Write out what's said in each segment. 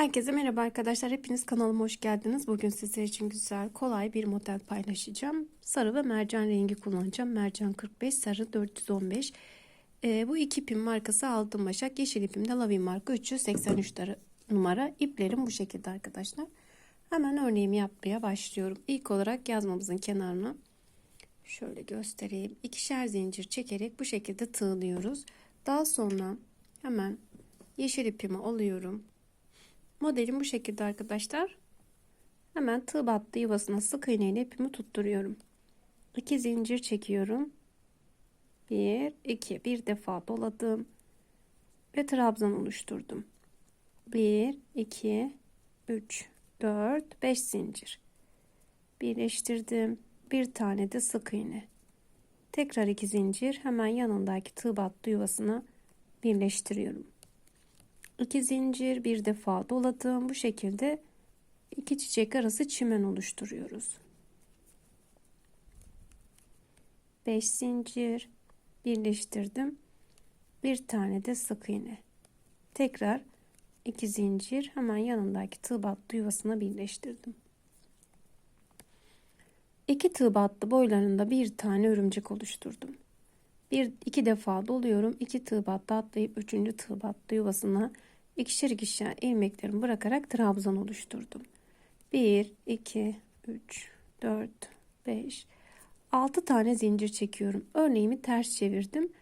Herkese merhaba arkadaşlar. Hepiniz kanalıma hoş geldiniz. Bugün sizler için güzel, kolay bir model paylaşacağım. Sarı ve mercan rengi kullanacağım. Mercan 45, sarı 415. Ee, bu iki ipim markası Altın Başak. Yeşil ipim de Lavin marka 383 numara. İplerim bu şekilde arkadaşlar. Hemen örneğimi yapmaya başlıyorum. İlk olarak yazmamızın kenarına şöyle göstereyim. İkişer zincir çekerek bu şekilde tığlıyoruz. Daha sonra hemen yeşil ipimi alıyorum. Modelim bu şekilde arkadaşlar. Hemen tığ battı yuvasına sık iğne ile ipimi tutturuyorum. 2 zincir çekiyorum. 1 2 bir defa doladım ve trabzan oluşturdum. 1 2 3 4 5 zincir. Birleştirdim. Bir tane de sık iğne. Tekrar 2 zincir hemen yanındaki tığ battı yuvasına birleştiriyorum. 2 zincir bir defa doladım. Bu şekilde iki çiçek arası çimen oluşturuyoruz. 5 zincir birleştirdim. Bir tane de sık iğne. Tekrar 2 zincir hemen yanındaki tığ battı yuvasına birleştirdim. 2 tığ battı boylarında bir tane örümcek oluşturdum. Bir iki defa doluyorum. 2 tığ battı atlayıp 3. tığ battı yuvasına ikişer ikişer ilmeklerimi bırakarak trabzan oluşturdum. 1, 2, 3, 4, 5, 6 tane zincir çekiyorum. Örneğimi ters çevirdim.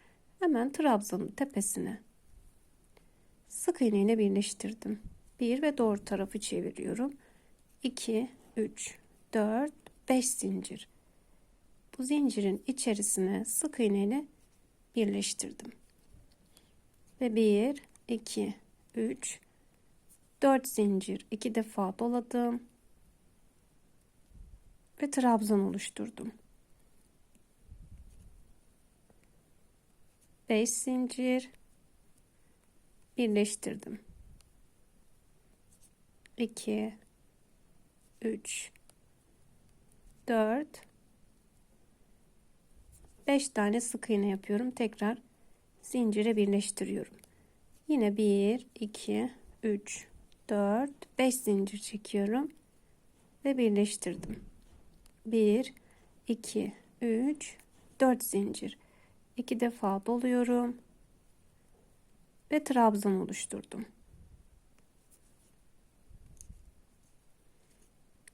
Hemen trabzanın tepesine sık iğneyle birleştirdim. 1 ve doğru tarafı çeviriyorum. 2, 3, 4, 5 zincir. Bu zincirin içerisine sık iğneyle birleştirdim. Ve 1, 2, 3 4 zincir 2 defa doladım. Ve trabzan oluşturdum. 5 zincir birleştirdim. 2 3 4 5 tane sık iğne yapıyorum tekrar zincire birleştiriyorum Yine 1, 2, 3, 4, 5 zincir çekiyorum ve birleştirdim. 1, 2, 3, 4 zincir. 2 defa doluyorum ve trabzan oluşturdum.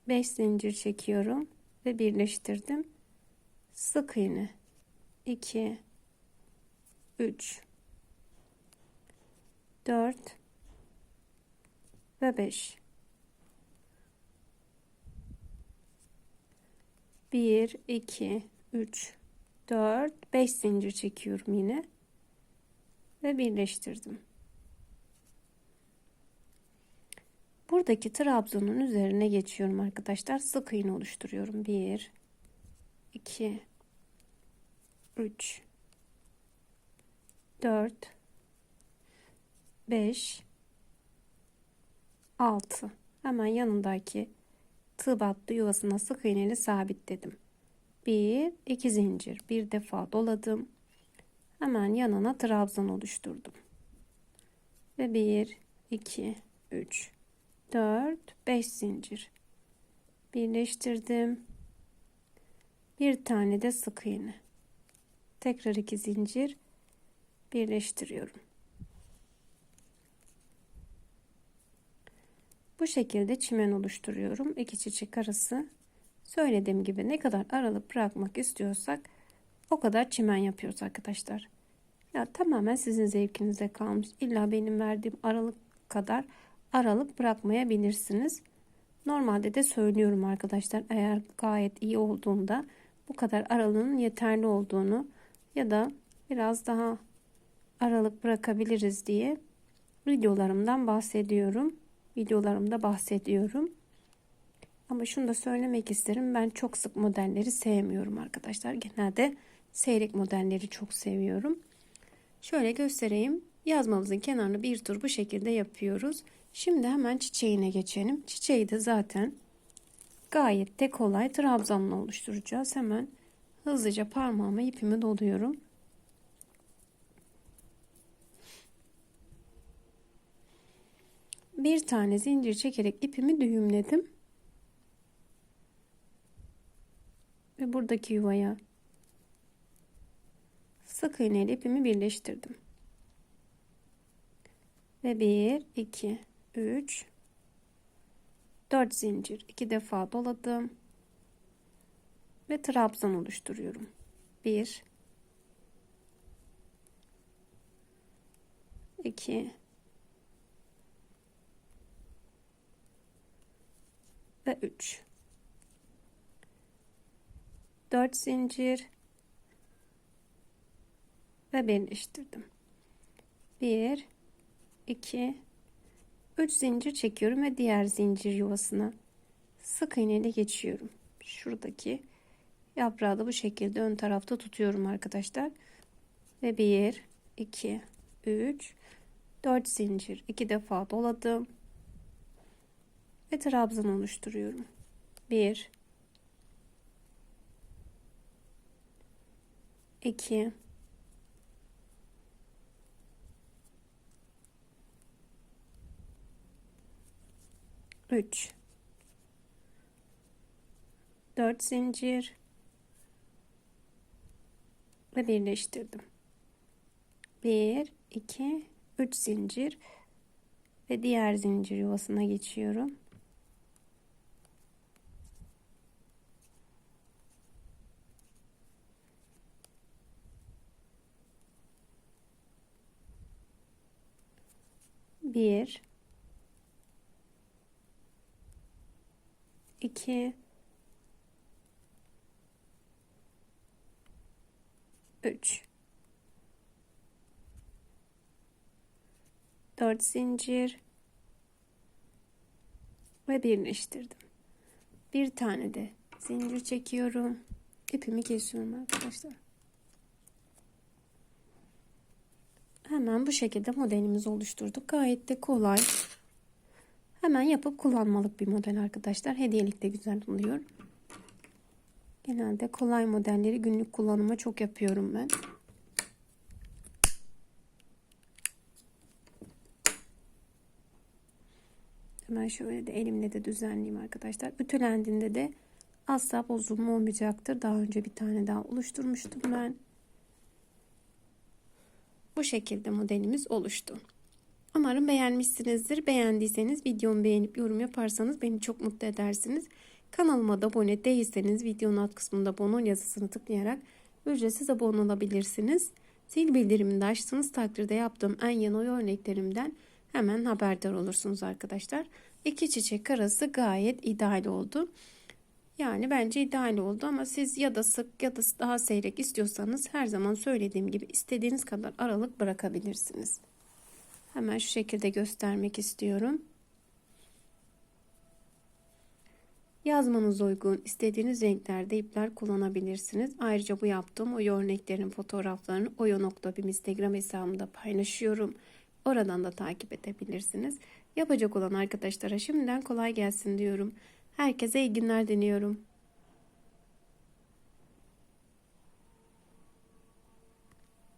5 zincir çekiyorum ve birleştirdim. Sık iğne 2 3 4 ve 5 1 2 3 4 5 zincir çekiyorum yine ve birleştirdim. Buradaki trabzanın üzerine geçiyorum arkadaşlar. Sık iğne oluşturuyorum. 1 2 3 4 5 6 hemen yanındaki tığ battı yuvasına sık iğneli sabitledim. 1 2 zincir bir defa doladım. Hemen yanına trabzan oluşturdum. Ve 1 2 3 4 5 zincir birleştirdim. Bir tane de sık iğne. Tekrar 2 zincir birleştiriyorum. Bu şekilde çimen oluşturuyorum. İki çiçek arası. Söylediğim gibi ne kadar aralık bırakmak istiyorsak o kadar çimen yapıyoruz arkadaşlar. Ya tamamen sizin zevkinize kalmış. İlla benim verdiğim aralık kadar aralık bırakmayabilirsiniz. Normalde de söylüyorum arkadaşlar eğer gayet iyi olduğunda bu kadar aralığın yeterli olduğunu ya da biraz daha aralık bırakabiliriz diye videolarımdan bahsediyorum videolarımda bahsediyorum. Ama şunu da söylemek isterim. Ben çok sık modelleri sevmiyorum arkadaşlar. Genelde seyrek modelleri çok seviyorum. Şöyle göstereyim. Yazmamızın kenarını bir tur bu şekilde yapıyoruz. Şimdi hemen çiçeğine geçelim. Çiçeği de zaten gayet de kolay trabzanla oluşturacağız. Hemen hızlıca parmağıma ipimi doluyorum. bir tane zincir çekerek ipimi düğümledim. Ve buradaki yuvaya sık iğneyle ipimi birleştirdim. Ve 1, 2, 3, 4 zincir. 2 defa doladım. Ve trabzan oluşturuyorum. 1, 2, ve 3 4 zincir. Ve birleştirdim 1 2 3 zincir çekiyorum ve diğer zincir yuvasına. Sık iğne ile geçiyorum. Şuradaki yaprağı da bu şekilde ön tarafta tutuyorum arkadaşlar. Ve 1 2 3 4 zincir. 2 defa doladım. Ve trabzan oluşturuyorum. 1 2 3 4 zincir ve birleştirdim. 1 2 3 zincir ve diğer zincir yuvasına geçiyorum. bir iki üç dört zincir ve birleştirdim. Bir tane de zincir çekiyorum. İpimi kesiyorum arkadaşlar. Hemen bu şekilde modelimizi oluşturduk. Gayet de kolay. Hemen yapıp kullanmalık bir model arkadaşlar. Hediyelik de güzel oluyor. Genelde kolay modelleri günlük kullanıma çok yapıyorum ben. Hemen şöyle de elimle de düzenleyeyim arkadaşlar. Ütülendiğinde de asla bozulma olmayacaktır. Daha önce bir tane daha oluşturmuştum ben. Bu şekilde modelimiz oluştu. Umarım beğenmişsinizdir. Beğendiyseniz videomu beğenip yorum yaparsanız beni çok mutlu edersiniz. Kanalıma da abone değilseniz videonun alt kısmında abone yazısını tıklayarak ücretsiz abone olabilirsiniz. Zil bildirimini de açtığınız takdirde yaptığım en yeni oy örneklerimden hemen haberdar olursunuz arkadaşlar. İki çiçek arası gayet ideal oldu. Yani bence ideal oldu ama siz ya da sık ya da daha seyrek istiyorsanız her zaman söylediğim gibi istediğiniz kadar aralık bırakabilirsiniz. Hemen şu şekilde göstermek istiyorum. Yazmanız uygun istediğiniz renklerde ipler kullanabilirsiniz. Ayrıca bu yaptığım o örneklerin fotoğraflarını oyo.bim Instagram hesabımda paylaşıyorum. Oradan da takip edebilirsiniz. Yapacak olan arkadaşlara şimdiden kolay gelsin diyorum. Herkese iyi günler diliyorum.